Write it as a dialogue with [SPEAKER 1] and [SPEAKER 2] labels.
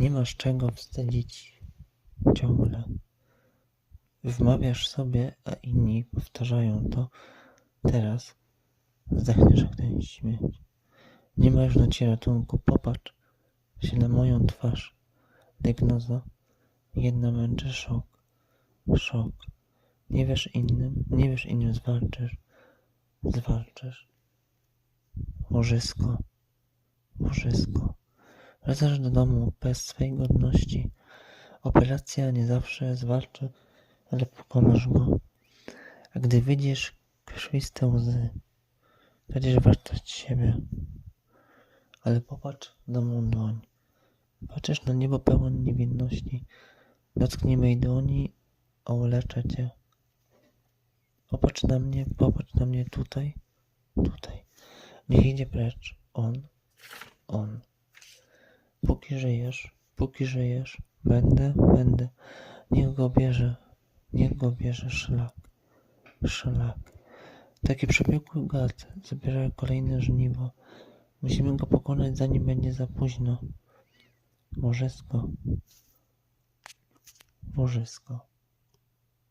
[SPEAKER 1] Nie masz czego wstydzić ciągle. Wmawiasz sobie, a inni powtarzają to. Teraz zdechniesz jak ten śmieć. Nie ma już na ci ratunku. Popatrz się na moją twarz. Diagnoza. Jedna męczy szok. Szok. Nie wiesz innym, nie wiesz innym zwalczysz. Zwalczysz. Łożysko. Łożysko. Wracasz do domu bez swej godności. Operacja nie zawsze zwalczy, ale pokonasz go. A gdy widzisz krwiste łzy, tracisz wartość siebie. Ale popatrz na mą dłoń. Patrzysz na niebo pełen niewinności. Dotknij mej dłoni, a uleczę cię. Popatrz na mnie, popatrz na mnie tutaj, tutaj. Niech idzie precz. On, on. Póki żyjesz, póki żyjesz, będę, będę. Niech go bierze, niech go bierze szlak, szlak. Taki przebiegły gad zabiera kolejne żniwo. Musimy go pokonać, zanim będzie za późno. Łożysko. Łożysko.